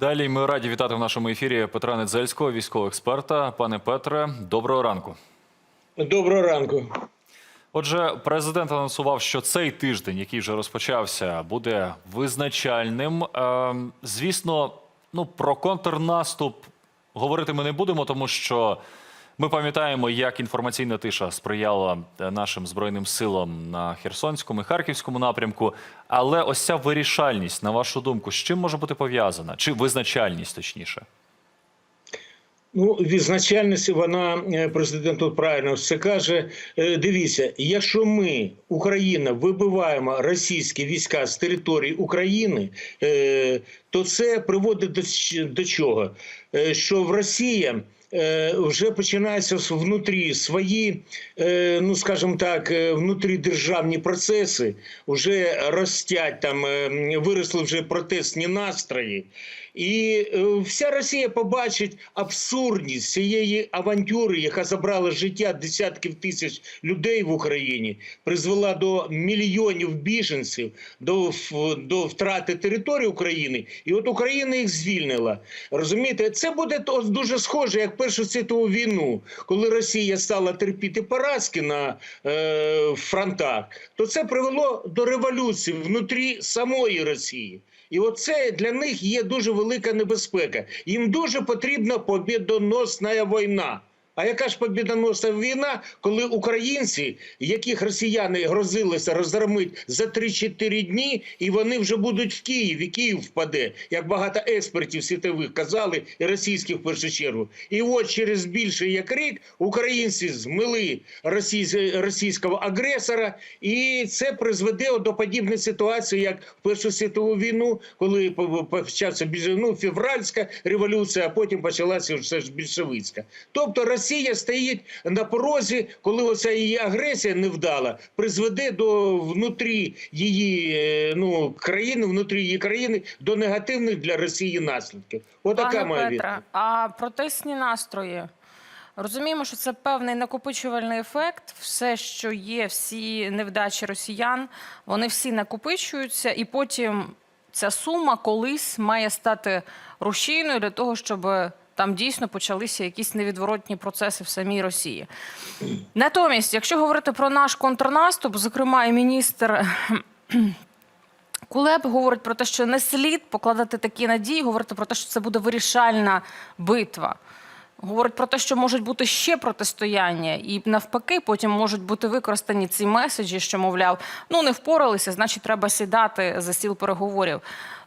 Далі ми раді вітати в нашому ефірі Петра Недзельського, військового експерта. Пане Петре, доброго ранку. Доброго ранку. Отже, президент анонсував, що цей тиждень, який вже розпочався, буде визначальним. Ем, звісно, ну про контрнаступ говорити ми не будемо, тому що ми пам'ятаємо, як інформаційна тиша сприяла е, нашим збройним силам на Херсонському і Харківському напрямку. Але ось ця вирішальність, на вашу думку, з чим може бути пов'язана? Чи визначальність точніше? Ну, відзначальність вона е, президент тут правильно все каже. Е, Дивіться, якщо ми, Україна, вибиваємо російські війська з території України, то це приводить до, чого? Що в Росії вже починаються внутрі свої, е, ну скажімо так, е, внутрідержавні процеси, вже ростять там, е, виросли вже протестні настрої. І е, вся Росія побачить абсурдність цієї авантюри, яка забрала життя десятків тисяч людей в Україні, призвела до мільйонів біженців, до, до втрати території України. І от Україна їх звільнила. Розумієте, це буде дуже схоже, як Першу світову війну, коли Росія стала терпіти поразки на е, фронтах, то це привело до революції внутрі самої Росії. І оце для них є дуже велика небезпека. Їм дуже потрібна побідоносна війна. А яка ж побідоносна війна, коли українці, яких росіяни грозилися розгромити за 3-4 дні, і вони вже будуть в Києві, Київ впаде, як багато експертів світових казали, і російських в першу чергу. І от через більше як рік українці змили російського агресора, і це призведе до подібної ситуації, як в Першу світову війну, коли почався ну, февральська революція, а потім почалася все ж більшовицька. Тобто Росія стоїть на порозі, коли оця її агресія невдала, призведе до внутрі її е, ну, країни, внутрі її країни до негативних для Росії наслідків. Отака моя відповідь. а протестні настрої. Розуміємо, що це певний накопичувальний ефект. Все, що є, всі невдачі росіян, вони всі накопичуються, і потім ця сума колись має стати рушійною для того, щоб там дійсно почалися якісь невідворотні процеси в самій Росії. Натомість, якщо говорити про наш контрнаступ, зокрема, і міністр Кулеб говорить про те, що не слід покладати такі надії, говорити про те, що це буде вирішальна битва. Говорить про те, що можуть бути ще протистояння, і навпаки, потім можуть бути використані ці меседжі, що мовляв, ну не впоралися, значить, треба сідати за стіл переговорів.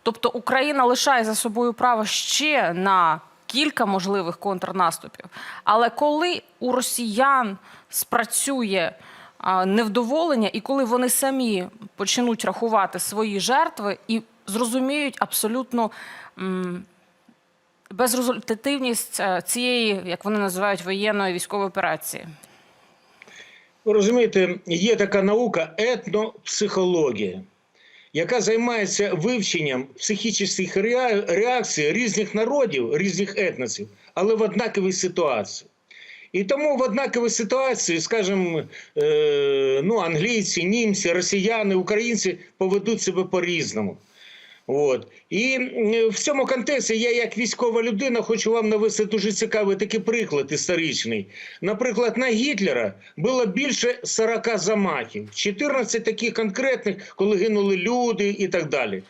Тобто Україна лишає за собою право ще на кілька можливих контрнаступів. Але коли у росіян спрацює невдоволення, і коли вони самі почнуть рахувати свої жертви і зрозуміють абсолютно безрезультативність е, цієї, як вони називають, воєнної військової операції. Ви розумієте, є така наука етнопсихологія, яка займається вивченням психічних реакцій різних народів, різних етносів, але в однаковій ситуації. І тому в однаковій ситуації, скажімо, е, ну, англійці, німці, росіяни, українці поведуть себе по-різному. От. І в цьому контексті я, як військова людина, хочу вам навести дуже цікавий такий приклад історичний. Наприклад, на Гітлера було більше 40 замахів, 14 таких конкретних, коли гинули люди і так далі.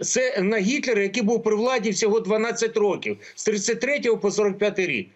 Це на Гітлера, який був при владі всього 12 років, з 33 по 45 рік.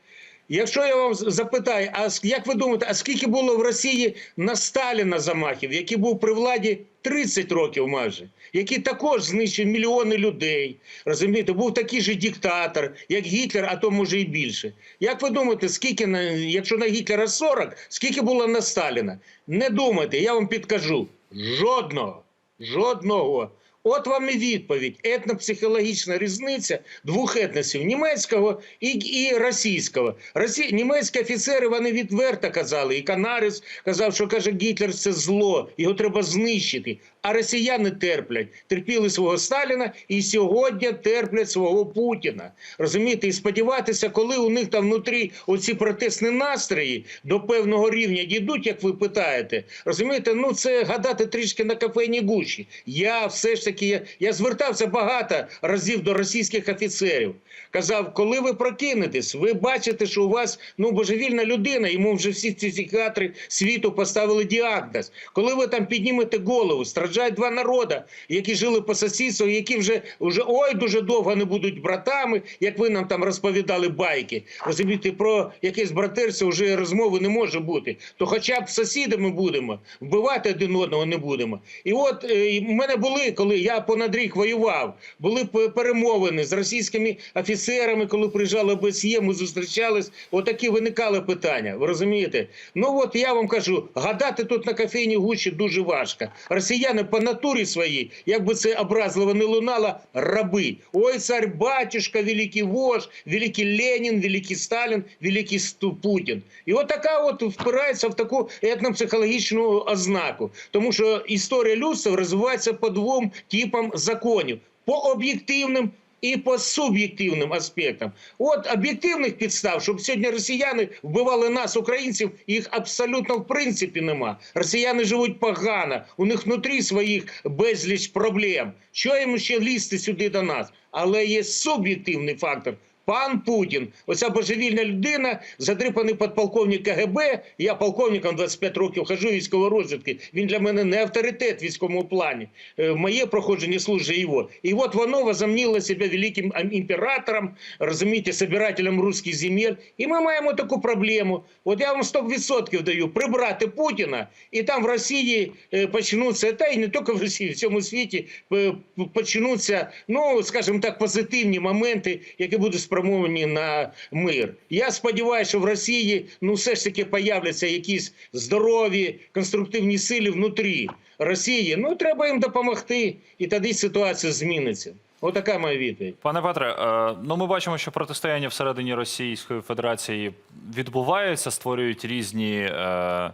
Якщо я вам запитаю, а як ви думаєте, а скільки було в Росії на Сталіна замахів, який був при владі 30 років майже, який також знищив мільйони людей. Розумієте, був такий же диктатор, як Гітлер, а то може і більше. Як ви думаєте, скільки на якщо на Гітлера 40, скільки було на Сталіна? Не думайте, я вам підкажу. Жодного. Жодного. От вам і відповідь. Етнопсихологічна різниця двох етносів німецького і, і російського. Росі... Німецькі офіцери вони відверто казали, і Канарис казав, що каже, Гітлер це зло, його треба знищити. А росіяни терплять, терпіли свого Сталіна і сьогодні терплять свого Путіна. Розумієте, і сподіватися, коли у них там внутрі оці протестні настрої до певного рівня дійдуть, як ви питаєте. Розумієте, ну це гадати трішки на кафейній гуші. Я все ж таки я, я звертався багато разів до російських офіцерів. Казав, коли ви прокинетесь, ви бачите, що у вас ну божевільна людина, йому вже всі ці психіатри світу поставили діагноз. Коли ви там піднімете голову, страждають два народи, які жили по сусідству, які вже, вже ой дуже довго не будуть братами, як ви нам там розповідали байки. Розумієте, про якесь братерство вже розмови не може бути. То хоча б сусідами будемо, вбивати один одного не будемо. І от е, в мене були, коли я понад рік воював, були перемовини з російськими офіцерами, коли приїжджали ОБСЄ, ми зустрічались. Отакі виникали питання. Ви розумієте? Ну от я вам кажу, гадати тут на кофейні гучі дуже важко. Росіяни по натурі своїй, як би це образливо не лунало, раби. Ой, цар батюшка, великий вождь, великий Ленін, великий Сталін, великий Путін. І от така от впирається в таку етнопсихологічну ознаку. Тому що історія людства розвивається по двом типам законів: по об'єктивним і по суб'єктивним аспектам. От об'єктивних підстав, щоб сьогодні росіяни вбивали нас, українців, їх абсолютно в принципі нема. Росіяни живуть погано, у них внутрі своїх безліч проблем. Що їм ще лізти сюди до нас? Але є суб'єктивний фактор. Пан Путін, оця божевільна людина, задрипаний подполковник КГБ. Я полковником 25 років хожу військової розвідки. Він для мене не авторитет в військовому плані. Е, Моє проходження служить його. І от воно возомнило себе великим імператором, розумієте, собирателем русських земель. І ми маємо таку проблему. От я вам 100% даю прибрати Путіна, і там в Росії е, почнуться, та й не тільки в Росії, в цьому світі е, почнуться, ну скажімо так, позитивні моменти, які будуть спрямовані на мир. Я сподіваюся, що в Росії ну все ж таки появляться якісь здорові конструктивні сили внутрі Росії. Ну треба їм допомогти, і тоді ситуація зміниться. Отака моя відповідь. Пане Петре, е, ну ми бачимо, що протистояння всередині Російської Федерації відбуваються, створюють різні. е,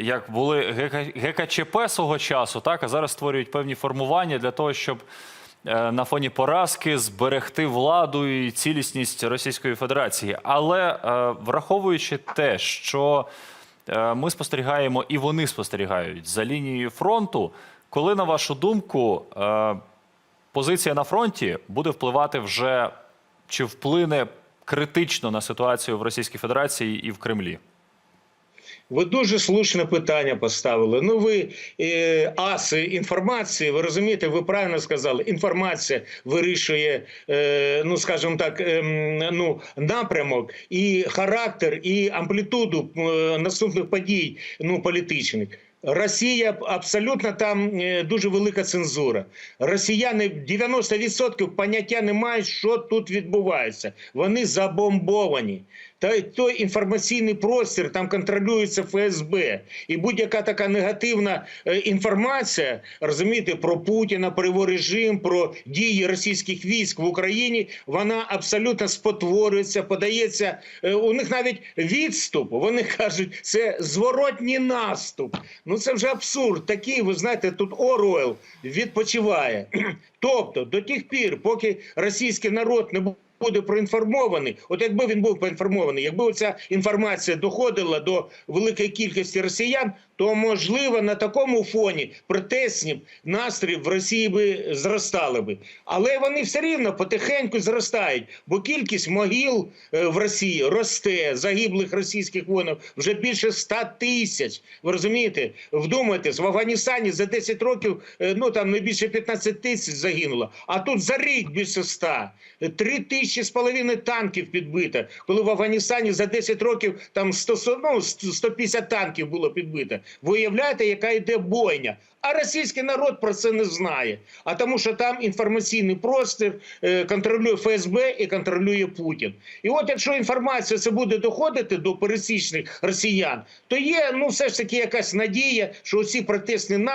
Як були ГК ГКЧП свого часу, так а зараз створюють певні формування для того, щоб на фоні поразки зберегти владу і цілісність Російської Федерації. Але е, враховуючи те, що е, ми спостерігаємо і вони спостерігають за лінією фронту, коли, на вашу думку, е, позиція на фронті буде впливати вже чи вплине критично на ситуацію в Російській Федерації і в Кремлі? Ви дуже слушне питання поставили. Ну, ви е, аси інформації, ви розумієте, ви правильно сказали. Інформація вирішує, е, ну скажімо так, ем, ну напрямок і характер, і амплітуду е, наступних подій, ну політичних. Росія абсолютно там е, дуже велика цензура. Росіяни 90% поняття не мають, що тут відбувається. Вони забомбовані. Та той інформаційний простір там контролюється ФСБ. І будь-яка така негативна е, інформація, розумієте, про Путіна, про його режим, про дії російських військ в Україні, вона абсолютно спотворюється, подається. е, У них навіть відступ. Вони кажуть, це зворотній наступ. Ну це вже абсурд. Такий, ви знаєте, тут Оруел відпочиває. Тобто, до тих пір, поки російський народ не буде буде проінформований. От якби він був поінформований, якби ця інформація доходила до великої кількості росіян, то можливо на такому фоні протестні настрої в Росії би зростали би. Але вони все рівно потихеньку зростають, бо кількість могил е, в Росії росте, загиблих російських воїнів вже більше 100 тисяч. Ви розумієте? Вдумайтесь, в Афганістані за 10 років е, ну там не більше 15 тисяч загинуло, а тут за рік більше 100. Три тисячі з половиною танків підбито, коли в Афганістані за 10 років там 100, ну, 150 танків було підбито. Ви уявляєте, яка йде бойня? А російський народ про це не знає. А тому, що там інформаційний простір е, контролює ФСБ і контролює Путін. І от якщо інформація це буде доходити до пересічних росіян, то є ну все ж таки якась надія, що ці протестні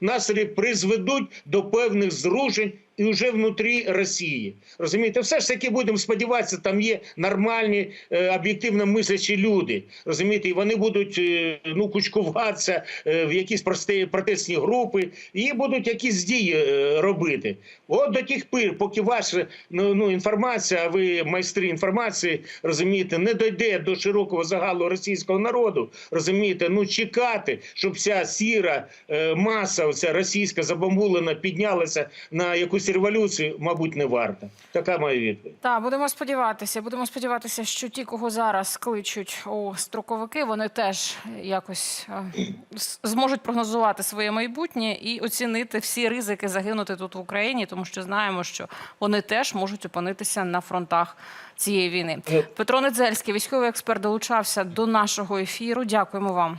настрої призведуть до певних зрушень і вже внутрі Росії. Розумієте, все ж таки будемо сподіватися, там є нормальні е, об'єктивно мислячі люди. Розумієте, і вони будуть е, ну кучкуватися е, в якісь прості протестні групи і будуть якісь дії робити. От до тих пір, поки ваша ну, ну інформація, а ви майстри інформації, розумієте, не дойде до широкого загалу російського народу. Розумієте, ну чекати, щоб вся сіра маса, оця російська забамбулена, піднялася на якусь революцію, мабуть, не варто. Така моя відповідь. Так, будемо сподіватися. Будемо сподіватися, що ті, кого зараз кличуть у строковики, вони теж якось е, зможуть прогнозувати своє майбутнє і оцінити всі ризики загинути тут в Україні, тому що знаємо, що вони теж можуть опинитися на фронтах цієї війни. Е. Петро Недзельський, військовий експерт, долучався до нашого ефіру. Дякуємо вам.